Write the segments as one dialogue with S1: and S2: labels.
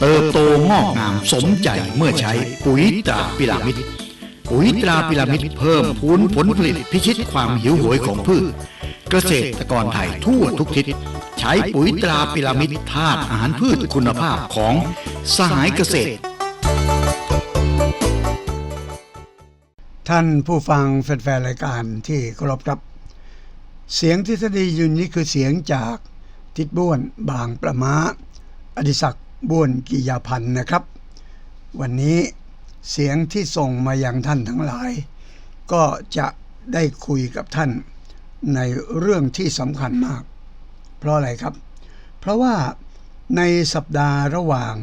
S1: เติบโตงอกงามสมใจเมื่อใช้ปุ๋ยตราพิรามิดปุ๋ยตราพิรามิดเพิ่มพูนผลผลิตพิชิตความหิวโหยของพืช เกษตรกรไทยทั่วทุกทิศ ใช้ปุ๋ยตราพิรามิดธาตุอาหารพืชคุณภาพของสหายเกษตร
S2: ท่านผู้ฟังแฟนๆรายการที่เคารพครับ เสียงทฤษฎีอยุนนี้คือเสียงจากทิดบ้วนบางประมาอดิศักดิ์ บ้วนกิยาพันธ์นะครับ วันนี้เสียงที่ส่งมาอย่างท่านทั้งหลาย ก็จะได้คุยกับท่านในเรื่องที่สำคัญมาก เพราะอะไรครับ เพราะว่าในสัปดาห์ระหว่าง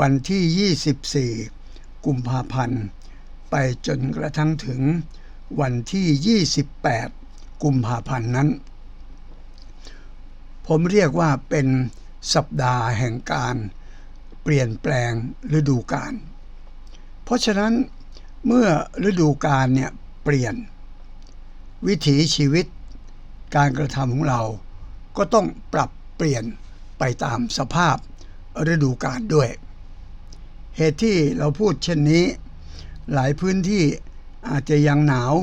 S2: วันที่ 24 กุมภาพันธ์ ไปจนกระทั่งถึงวันที่ 28 กุมภาพันธ์นั้น ผมเรียกว่าเป็นสัปดาห์แห่งการ ปลี่ยนแปลงฤดูกาล เพราะฉะนั้นเมื่อฤดูกาลเนี่ยเปลี่ยน วิถีชีวิตการกระทำของเรา ก็ต้องปรับเปลี่ยนไปตามสภาพฤดูกาลด้วย เหตุที่เราพูดเช่นนี้ หลายพื้นที่อาจจะยังหนาว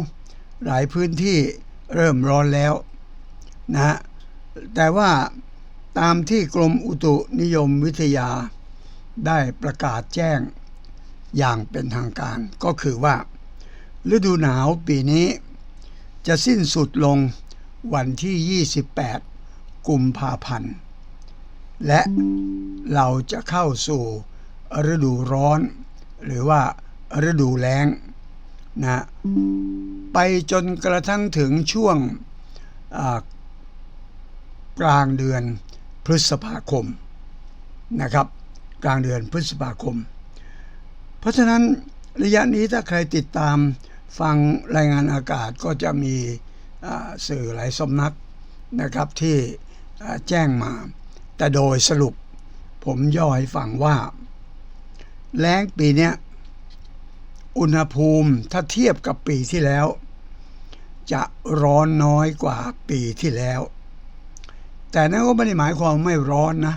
S2: หลายพื้นที่เริ่มร้อนแล้วนะฮะแต่ว่าตามที่กรมอุตุนิยมวิทยา ได้ประกาศแจ้งอย่างเป็นทางการก็คือว่า ฤดูหนาวปีนี้จะสิ้นสุดลงวันที่ 28 กุมภาพันธ์ และเราจะเข้าสู่ฤดูร้อน หรือว่าฤดูแล้งนะไปจนกระทั่งถึงช่วงกลางเดือนพฤษภาคมนะครับ กลางเดือนพฤษภาคม เพราะฉะนั้นระยะนี้ถ้าใครติดตามฟังรายงานอากาศก็จะมีสื่อหลายสำนักนะครับที่แจ้งมา แต่โดยสรุปผมย่อให้ฟังว่า แล้งปีนี้อุณหภูมิถ้าเทียบกับปีที่แล้ว จะร้อนน้อยกว่าปีที่แล้ว แต่นั่นก็ไม่ได้หมายความไม่ร้อนนะ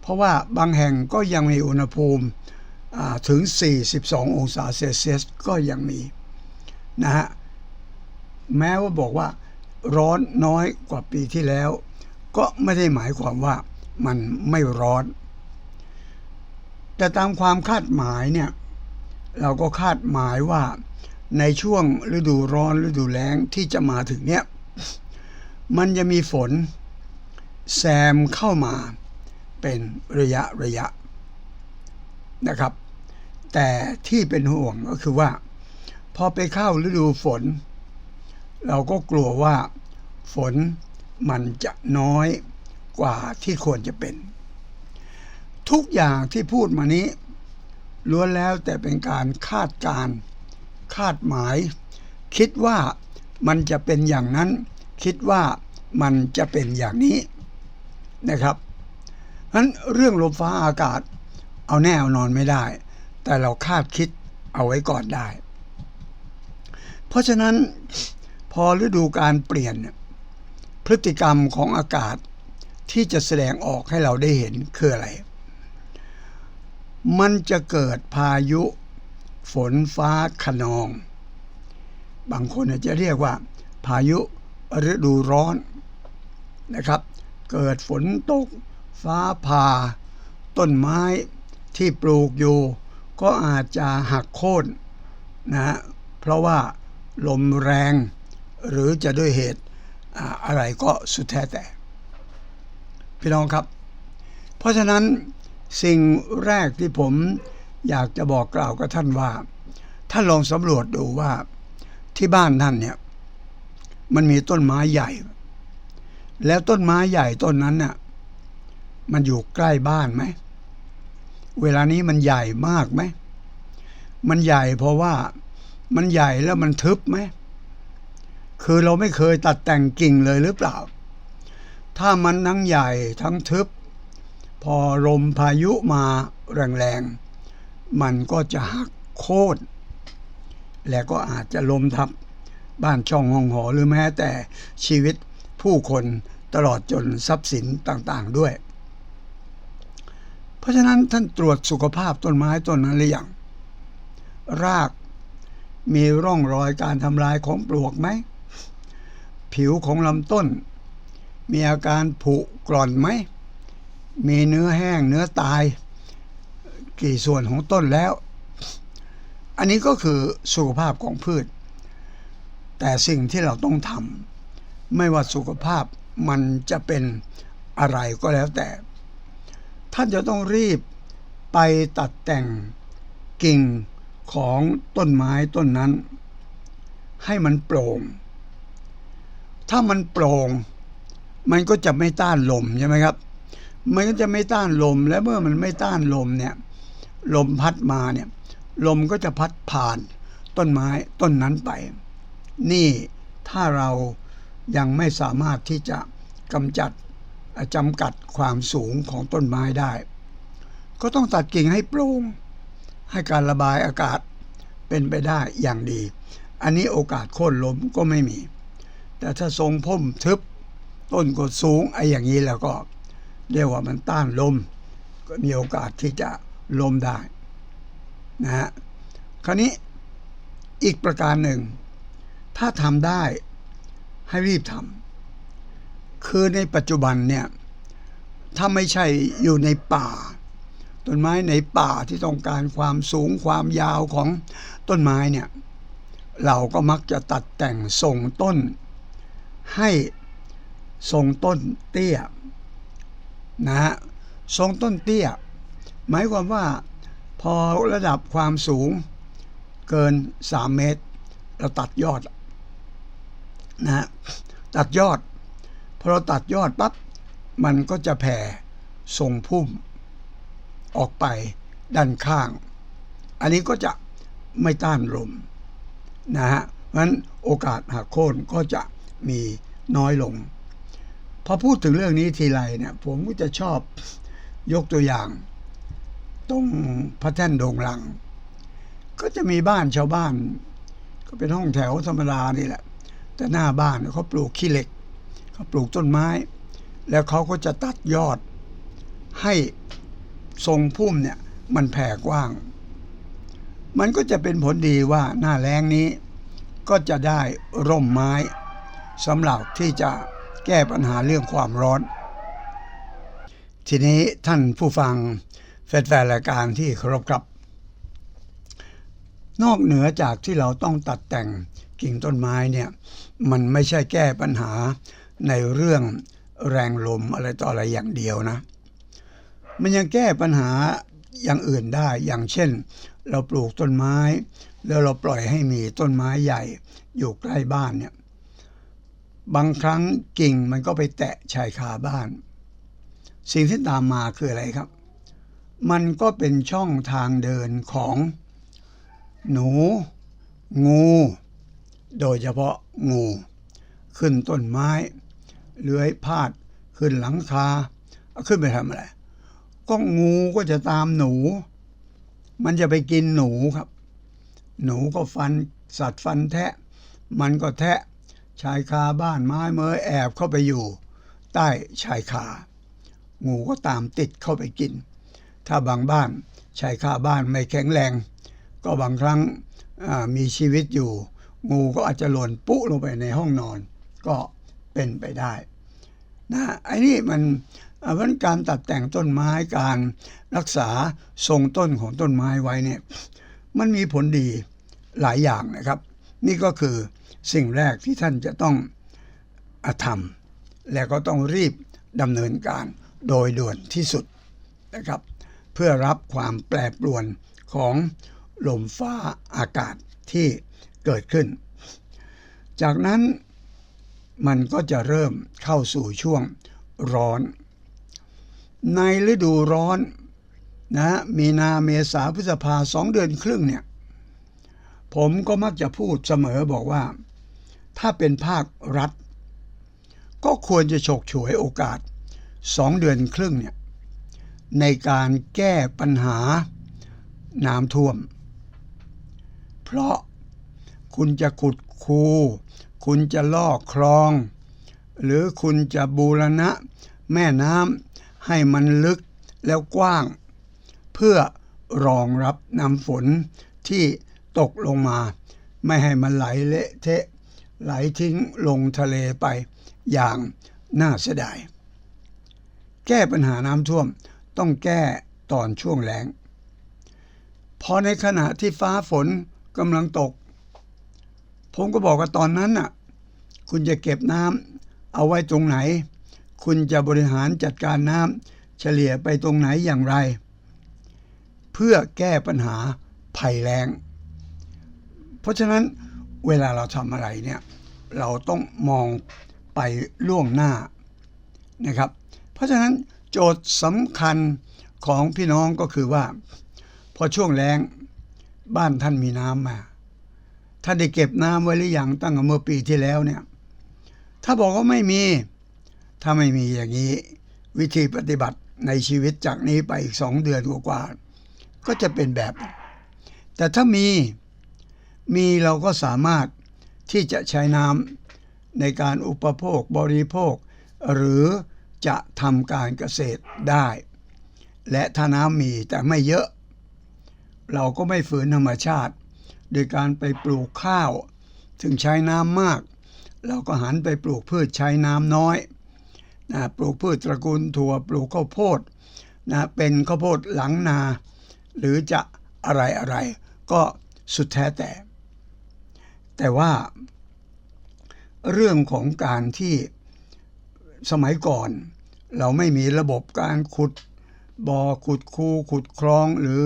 S2: เพราะว่าบางแห่งก็ยังมีอุณหภูมิถึง 42 องศาเซลเซียสก็ยังมีนะฮะแม้ว่าบอกว่าร้อนน้อยกว่าปีที่แล้ว ก็ไม่ได้หมายความว่ามันไม่ร้อน แต่ตามความคาดหมายเนี่ยเราก็คาดหมายว่าในช่วงฤดูร้อนฤดูแล้งที่จะมาถึงเนี้ยมันจะมีฝนแซมเข้ามา เป็นระยะระยะนะครับ แต่ที่เป็นห่วงก็คือว่า พอไปเข้าฤดูฝน เราก็กลัวว่าฝนมันจะน้อยกว่าที่ควรจะเป็น ทุกอย่างที่พูดมานี้ล้วนแล้วแต่เป็นการคาดการคาดหมาย คิดว่ามันจะเป็นอย่างนั้น คิดว่ามันจะเป็นอย่างนี้นะครับ นั้นเรื่องลมฟ้าอากาศ เอาแน่เอานอนไม่ได้ แต่เราคาดคิดเอาไว้ก่อนได้ เพราะฉะนั้นพอฤดูการเปลี่ยน พฤติกรรมของอากาศที่จะแสดงออกให้เราได้เห็นคืออะไร มันจะเกิดพายุ ฝนฟ้าขนอง บางคนจะเรียกว่า พายุฤดูร้อนนะครับ เกิดฝนตก ฟ้าผ่า ต้นไม้ที่ปลูกอยู่ ก็อาจจะหักโค่นนะเพราะว่าลมแรง หรือจะด้วยเหตุอ่าอะไรก็สุดแท้แต่ พี่น้องครับ เพราะฉะนั้นสิ่งแรกที่ผมอยากจะบอกกล่าวกับท่านว่า ท่านลองสำรวจดูว่าที่บ้านท่านเนี่ย มันมีต้นไม้ใหญ่ แล้วต้นไม้ใหญ่ต้นนั้นน่ะ มันอยู่ใกล้บ้านไหม เวลานี้มันใหญ่มากไหม มันใหญ่เพราะว่ามันใหญ่แล้วมันทึบไหม คือเราไม่เคยตัดแต่งกิ่งเลยหรือเปล่า ถ้ามันทั้งใหญ่ทั้งทึบ พอลมพายุมาแรงๆ มันก็จะหักโค่นและก็อาจจะลมทับบ้านช่องห้องหอหรือแม้แต่ชีวิตผู้คนตลอดจนทรัพย์สินต่างๆด้วย เพราะฉะนั้นท่านตรวจสุขภาพต้นไม้ต้นนั้นหรือยังรากมีร่องรอยการทำลายของปลวกไหม ผิวของลำต้น มีอาการผุกร่อนไหม มีเนื้อแห้งเนื้อตาย กี่ส่วนของต้นแล้ว อันนี้ก็คือสุขภาพของพืช แต่สิ่งที่เราต้องทำไม่ว่าสุขภาพมันจะเป็นอะไรก็แล้วแต่ ท่านจะต้องรีบไปตัดแต่งกิ่งของต้นไม้ต้นนั้น ให้มันโปร่ง ถ้ามันโปร่ง มันก็จะไม่ต้านลมใช่ไหมครับ มันก็จะไม่ต้านลมและเมื่อมันไม่ต้านลมเนี่ยลมพัดมาเนี่ยลมก็จะพัดผ่านต้นไม้ต้นนั้นไป นี่ถ้าเรายังไม่สามารถที่จะกำจัด จำกัดความสูงของต้นไม้ได้ ก็ต้องตัดกิ่งให้โปร่งให้การระบายอากาศเป็นไปได้อย่างดี อันนี้โอกาสโค่นล้มก็ไม่มี แต่ถ้าทรงพุ่มทึบ ต้นก็สูงไอ้อย่างนี้แล้วก็เรียกว่ามันต้านลม ก็มีโอกาสที่จะล้มได้นะฮะคราวนี้อีกประการหนึ่ง ถ้าทำได้ให้รีบทำ คือในปัจจุบันเนี่ย ถ้าไม่ใช่อยู่ในป่า ต้นไม้ในป่าที่ต้องการความสูงความยาวของต้นไม้เนี่ย เราก็มักจะตัดแต่งส่งต้น ให้ทรงต้นเตี้ยนะฮะทรงต้นเตี้ย หมายความว่าพอระดับความสูงเกิน 3 เมตร เราตัดยอดนะฮะตัดยอด พอเราตัดยอดปั๊บมันก็จะแผ่ทรงพุ่ม ออกไปด้านข้าง อันนี้ก็จะไม่ต้านลมนะฮะเพราะนั้นโอกาสหักโค่นก็จะมีน้อยลง พอพูดถึงเรื่องนี้ทีไรเนี่ยผมก็จะชอบยกตัวอย่าง ตรงพระแท่นโดงลัง ก็จะมีบ้านชาวบ้าน ก็เป็นห้องแถวธรรมดานี่แหละ แต่หน้าบ้านเขาปลูกขี้เหล็ก ปลูกต้นไม้ แล้วเขาก็จะตัดยอด ให้ทรงพุ่มเนี่ยมันแผ่กว้าง มันก็จะเป็นผลดีว่าหน้าแล้งนี้ ก็จะได้ร่มไม้สำหรับที่จะแก้ปัญหาเรื่องความร้อน ทีนี้ท่านผู้ฟังแฟนรายการที่เคารพครับ นอกเหนือจากที่เราต้องตัดแต่งกิ่งต้นไม้เนี่ย มันไม่ใช่แก้ปัญหา ในเรื่องแรงลมอะไรต่ออะไรอย่างเดียวนะ มันยังแก้ปัญหาอย่างอื่นได้อย่างเช่น เราปลูกต้นไม้ แล้วเราปล่อยให้มีต้นไม้ใหญ่อยู่ใกล้บ้านเนี่ยบางครั้งกิ่งมันก็ไปแตะชายคาบ้าน สิ่งที่ตามมาคืออะไรครับ มันก็เป็นช่องทางเดินของหนู งู โดยเฉพาะงู ขึ้นต้นไม้ เลื้อยพาดขึ้นหลังคาขึ้นไปทำอะไร ก็งูก็จะตามหนู มันจะไปกินหนูครับ หนูก็ฟันสัตว์ฟันแทะ มันก็แทะชายคาบ้านไม้เมยแอบเข้าไปอยู่ ใต้ชายคา งูก็ตามติดเข้าไปกิน ถ้าบางบ้านชายคาบ้านไม่แข็งแรง ก็บางครั้งมีชีวิตอยู่ งูก็อาจจะหล่นปุ๊ลงไปในห้องนอน ก็เป็นไปได้ นะไอ้นี่มันเพราะการตัดแต่งต้นไม้การรักษาทรงต้นของต้นไม้ไว้เนี่ยมันมีผลดีหลายอย่างนะครับ นี่ก็คือสิ่งแรกที่ท่านจะต้องอะทำและก็ต้องรีบดำเนินการโดยด่วนที่สุดนะครับ เพื่อรับความแปรปรวนของลมฟ้าอากาศที่เกิดขึ้น จากนั้น มันก็จะเริ่มเข้าสู่ช่วงร้อน ในฤดูร้อนนะมีนาเมษาพฤษภาสองเดือนครึ่งเนี่ยผมก็มักจะพูดเสมอบอกว่า ถ้าเป็นภาครัฐ ก็ควรจะฉกฉวยโอกาสสองเดือนครึ่งเนี่ยในการแก้ปัญหาน้ำท่วม เพราะคุณจะขุดคู คุณจะลอกคลอง หรือคุณจะบูรณะ แม่น้ำให้มันลึกแล้วกว้าง เพื่อรองรับน้ำฝนที่ตกลงมา ไม่ให้มันไหลเละเทะ ไหลทิ้งลงทะเลไปอย่างน่าเสียดาย แก้ปัญหาน้ำท่วมต้องแก้ตอนช่วงแล้งพอในขณะที่ฟ้าฝนกำลังตก ผมก็บอกว่าตอนนั้นน่ะ คุณจะเก็บน้ำเอาไว้ตรงไหน คุณจะบริหารจัดการน้ำเฉลี่ยไปตรงไหนอย่างไร เพื่อแก้ปัญหาภัยแล้ง เพราะฉะนั้นเวลาเราทำอะไรเนี่ย เราต้องมองไปล่วงหน้านะครับ เพราะฉะนั้นโจทย์สำคัญของพี่น้องก็คือว่า พอช่วงแล้งบ้านท่านมีน้ำมา ท่านได้เก็บน้ำไว้หรือยังตั้งแต่เมื่อปีที่แล้วเนี่ย ถ้าบอกว่าไม่มี ถ้าไม่มีอย่างนี้ วิธีปฏิบัติในชีวิตจากนี้ไปอีกสองเดือนกว่าๆก็จะเป็นแบบ แต่ถ้ามีมีเราก็สามารถที่จะใช้น้ำในการอุปโภคบริโภค หรือจะทำการเกษตรได้ และถ้าน้ำมีแต่ไม่เยอะ เราก็ไม่ฝืนธรรมชาติ โดยการไปปลูกข้าว ถึงใช้น้ำมาก เราก็หันไปปลูกพืชใช้น้ำน้อยนะปลูกพืชตระกูลถั่วปลูกข้าวโพดนะเป็นข้าวโพดหลังนา หรือจะอะไรอะไรก็สุดแท้แต่ แต่ว่า เรื่องของการที่สมัยก่อน เราไม่มีระบบการขุดบ่อขุดคูขุดคลองหรือ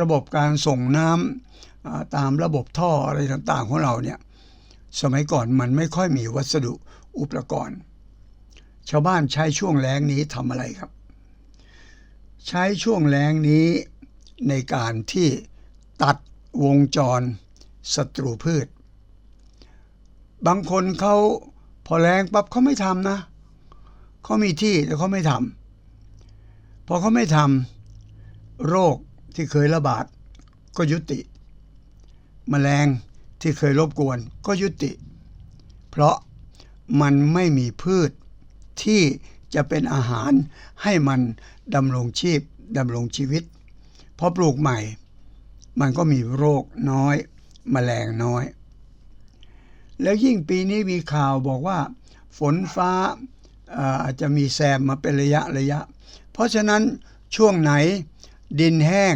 S2: ระบบการส่งน้ำ ตามระบบท่ออะไรต่างๆของเราเนี่ยสมัยก่อนมันไม่ค่อยมีวัสดุอุปกรณ์ ชาวบ้านใช้ช่วงแล้งนี้ทำอะไรครับ ใช้ช่วงแล้งนี้ในการที่ตัดวงจรศัตรูพืช บางคนเขาพอแรงปั๊บเขาไม่ทำนะเขามีที่แต่เขาไม่ทำพอเขาไม่ทำโรคที่เคยระบาดก็ยุติ แมลงที่เคยรบกวนก็ยุติ เพราะมันไม่มีพืชที่จะเป็นอาหารให้มันดำรงชีพดำรงชีวิตพอปลูกใหม่ มันก็มีโรคน้อยแมลงน้อย แล้วยิ่งปีนี้มีข่าวบอกว่า ฝนฟ้าอาจจะมีแซมมาเป็นระยะระยะ เพราะฉะนั้นช่วงไหนดินแห้ง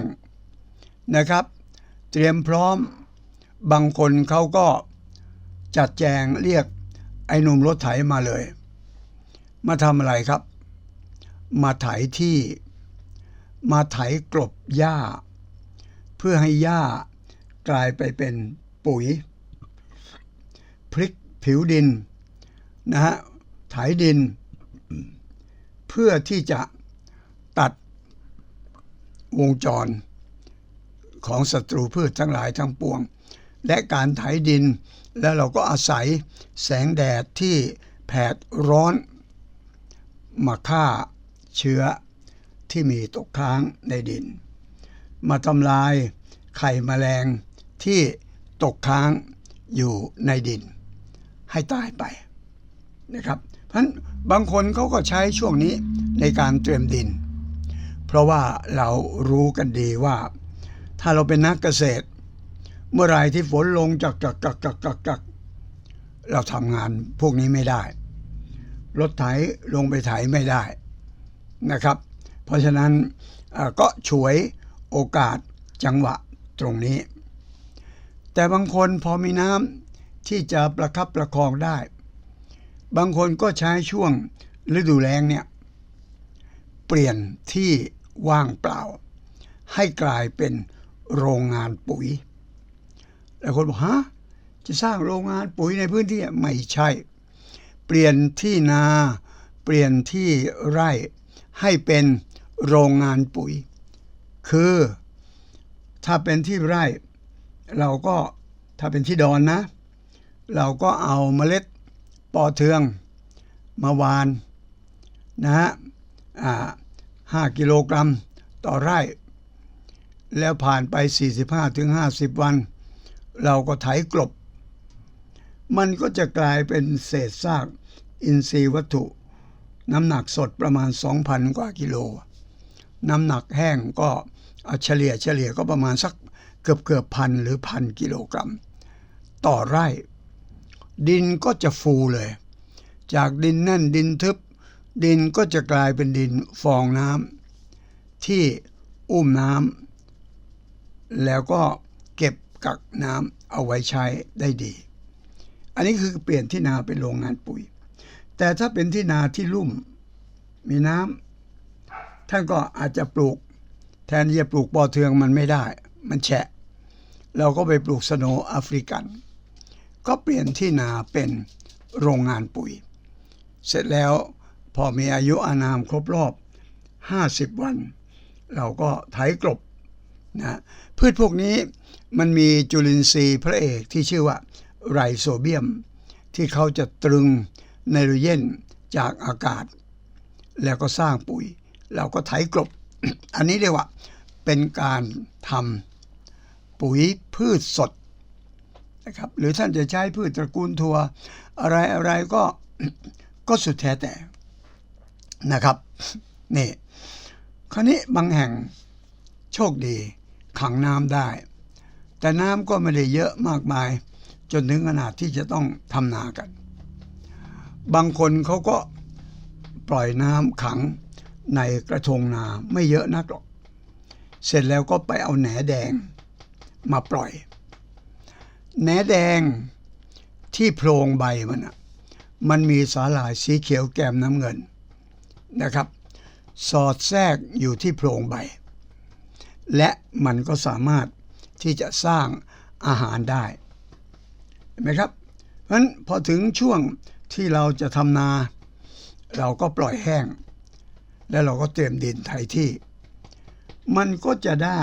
S2: นะครับ เตรียมพร้อม บางคนเขาก็จัดแจงเรียกไอ้หนุ่มรถไถมาเลย มาทำอะไรครับ มาไถที่ มาไถกลบหญ้า เพื่อให้หญ้ากลายไปเป็นปุ๋ย พลิกผิวดินนะฮะไถดิน เพื่อที่จะตัดวงจรของศัตรูพืชทั้งหลายทั้งปวง และการไถดิน แล้วเราก็อาศัยแสงแดดที่แผดร้อน มาฆ่าเชื้อที่มีตกค้างในดิน มาทำลายไข่แมลงที่ตกค้างอยู่ในดิน ให้ตายไปนะครับเพราะฉะนั้นบางคนเขาก็ใช้ช่วงนี้ในการเตรียมดิน เพราะว่าเรารู้กันดีว่า ถ้าเราเป็นนักเกษตร เมื่อไรที่ฝนลงจักจักจักจักจักจักเราทำงานพวกนี้ไม่ได้ รถไถลงไปไถไม่ได้นะครับ เพราะฉะนั้นก็ฉวยโอกาสจังหวะตรงนี้ แต่บางคนพอมีน้ำที่จะประคับประคองได้ บางคนก็ใช้ช่วงฤดูแล้งเนี่ยเปลี่ยนที่ว่างเปล่า ให้กลายเป็นโรงงานปุ๋ย หลายคนบอกฮะจะสร้างโรงงานปุ๋ยในพื้นที่ไม่ใช่ เปลี่ยนที่นาเปลี่ยนที่ไร่ให้เป็นโรงงานปุ๋ย คือถ้าเป็นที่ไร่ เราก็ถ้าเป็นที่ดอนนะ เราก็เอาเมล็ดปอเทืองมาวานนะฮะห้ากิโลกรัมต่อไร่ แล้วผ่านไป 45-50 วัน เราก็ไถกลบ มันก็จะกลายเป็นเศษซากอินทรีย์วัตถุ น้ำหนักสดประมาณ 2,000 กว่ากิโล น้ำหนักแห้งก็เอาเฉลี่ยเฉลี่ยก็ประมาณสักเกือบเกือบพันหรือพันกิโลกรัม ต่อไร่ ดินก็จะฟูเลย จากดินแน่นดินทึบ ดินก็จะกลายเป็นดินฟองน้ำที่อุ้มน้ำแล้วก็เก็บ กักน้ำเอาไว้ใช้ได้ดี อันนี้คือเปลี่ยนที่นาเป็นโรงงานปุ๋ย แต่ถ้าเป็นที่นาที่ลุ่มมีน้ำท่านก็อาจจะปลูก แทนที่จะปลูกปอเทืองมันไม่ได้ มันแฉะ เราก็ไปปลูกสโนแอฟริกัน ก็เปลี่ยนที่นาเป็นโรงงานปุ๋ย เสร็จแล้วพอมีอายุอานามครบรอบ 50 วัน เราก็ไถกลบ นะพืชพวกนี้มันมีจุลินทรีย์พระเอกที่ชื่อว่าไรโซเบียม ที่เขาจะตรึงไนโตรเจนจากอากาศ แล้วก็สร้างปุ๋ย เราก็ไถกลบ อันนี้เรียกว่าเป็นการทำปุ๋ยพืชสดนะครับหรือท่านจะใช้พืชตระกูลถั่วอะไรอะไรก็ก็สุดแท้แต่นะครับนี่คราวนี้บางแห่งโชคดี ขังน้ำได้ แต่น้ำก็ไม่ได้เยอะมากมาย จนถึงขนาดที่จะต้องทำนากัน บางคนเขาก็ปล่อยน้ำขังในกระทงนาไม่เยอะนักหรอก เสร็จแล้วก็ไปเอาแหนแดงมาปล่อย แหนแดงที่โพรงใบมันอะมันมีสาหร่ายสีเขียวแก้มน้ำเงินนะครับ สอดแทรกอยู่ที่โพรงใบ และมันก็สามารถที่จะสร้างอาหารได้เห็นไหมครับเพราะฉะนั้นพอถึงช่วงที่เราจะทำนา เราก็ปล่อยแห้ง แล้วเราก็เตรียมดินไถที่ มันก็จะได้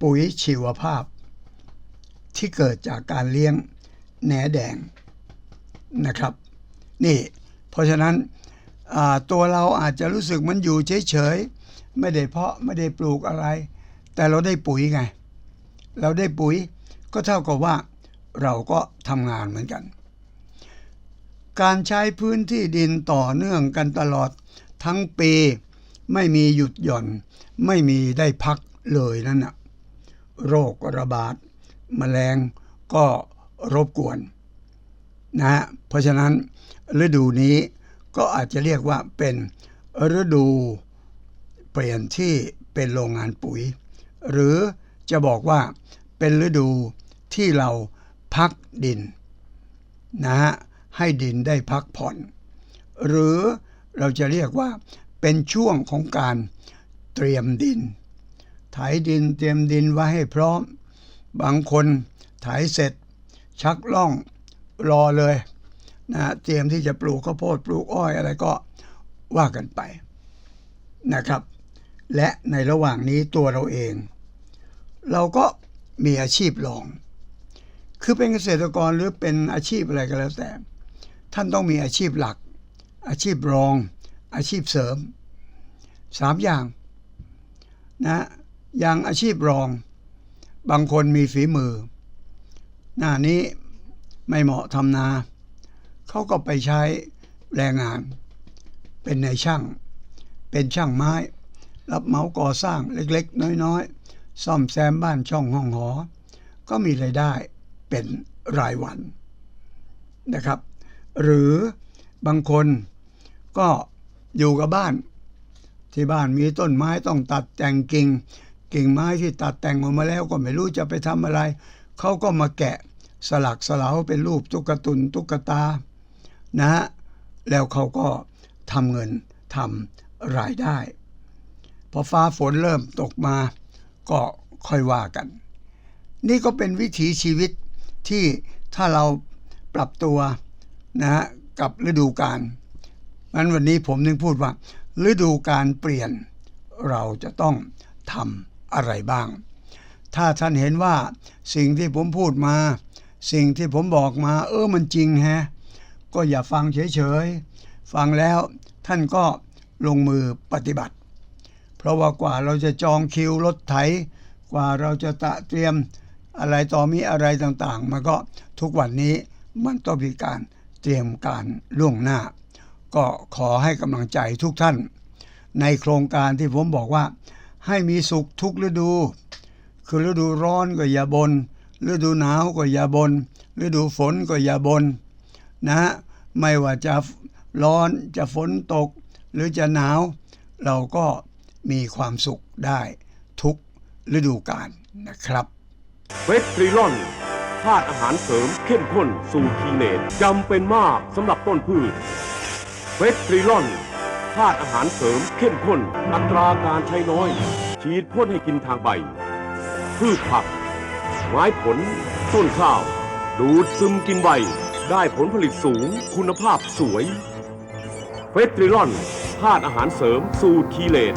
S2: ปุ๋ยชีวภาพ ที่เกิดจากการเลี้ยงแหนแดงนะครับ นี่เพราะฉะนั้นตัวเราอาจจะรู้สึกมันอยู่เฉยๆ ไม่ได้เพาะไม่ได้ปลูกอะไร แต่เราได้ปุ๋ยไง เราได้ปุ๋ยก็เท่ากับว่าเราก็ทำงานเหมือนกัน การใช้พื้นที่ดินต่อเนื่องกันตลอดทั้งปีไม่มีหยุดหย่อน ไม่มีได้พักเลยนั่นนะโรคระบาดมแมลงก็รบกวนนะฮะเพราะฉะนั้นฤดูนี้ก็อาจจะเรียกว่าเป็นฤดู เปลี่ยนที่เป็นโรงงานปุ๋ย หรือจะบอกว่าเป็นฤดูที่เราพักดินนะฮะให้ดินได้พักผ่อน หรือเราจะเรียกว่าเป็นช่วงของการเตรียมดินไถดินเตรียมดินไว้ให้พร้อม บางคนไถเสร็จ ชักล่องรอเลยนะเตรียมที่จะปลูกข้าวโพดปลูกอ้อยอะไรก็ว่ากันไปนะครับ และในระหว่างนี้ตัวเราเอง เราก็มีอาชีพรอง คือเป็นเกษตรกรหรือเป็นอาชีพอะไรก็แล้วแต่ ท่านต้องมีอาชีพหลัก อาชีพรอง อาชีพเสริมสามอย่างนะอย่างอาชีพรอง บางคนมีฝีมือ หน้านี้ไม่เหมาะทำนาเขาก็ไปใช้แรงงาน เป็นนายช่าง เป็นช่างไม้ รับเหมาก่อสร้างเล็กๆ น้อยๆ ซ่อมแซมบ้านช่องห้องหอ ก็มีรายได้เป็นรายวันนะครับ หรือบางคนก็อยู่กับบ้าน ที่บ้านมีต้นไม้ต้องตัดแต่งกิ่ง กิ่งไม้ที่ตัดแต่งออกมาแล้วก็ไม่รู้จะไปทำอะไร เขาก็มาแกะสลักสลาวเป็นรูปตุ๊กตุนตุ๊กตานะฮะแล้วเขาก็ทำเงินทำรายได้ พอฟ้าฝนเริ่มตกมา ก็ค่อยว่ากัน นี่ก็เป็นวิถีชีวิตที่ถ้าเราปรับตัวนะฮะกับฤดูกาลนั้นวันนี้ผมนึงพูดว่า ฤดูการเปลี่ยนเราจะต้องทำอะไรบ้าง ถ้าท่านเห็นว่าสิ่งที่ผมพูดมา สิ่งที่ผมบอกมา เออมันจริงแฮะ ก็อย่าฟังเฉยๆ ฟังแล้วท่านก็ลงมือปฏิบัติ เพราะว่ากว่าเราจะจองคิวรถไถ กว่าเราจะตะเตรียมอะไรต่อมีอะไรต่างๆมันก็ทุกวันนี้มันต้องมีการเตรียมการล่วงหน้า ก็ขอให้กำลังใจทุกท่าน ในโครงการที่ผมบอกว่า ให้มีสุขทุกฤดู คือฤดูร้อนก็อย่าบนฤดูหนาวก็อย่าบนฤดูฝนก็อย่าบนนะฮะไม่ว่าจะร้อนจะฝนตก หรือจะหนาว เราก็ มีความสุขได้ทุกฤดูกาลนะครับ
S3: เวทริลอนธาตุอาหารเสริมเข้มข้นสูตรคีเนตจำเป็นมากสำหรับต้นพืชเวทริลอนธาตุอาหารเสริมเข้มข้น อัตราการใช้น้อย ฉีดพ่นให้กินทางใบ พืชผัก ไม้ผล ต้นข้าว ดูดซึมกินใบ ได้ผลผลิตสูงคุณภาพสวยเฟสตริลอนธาตุอาหารเสริมสูตรคีเลต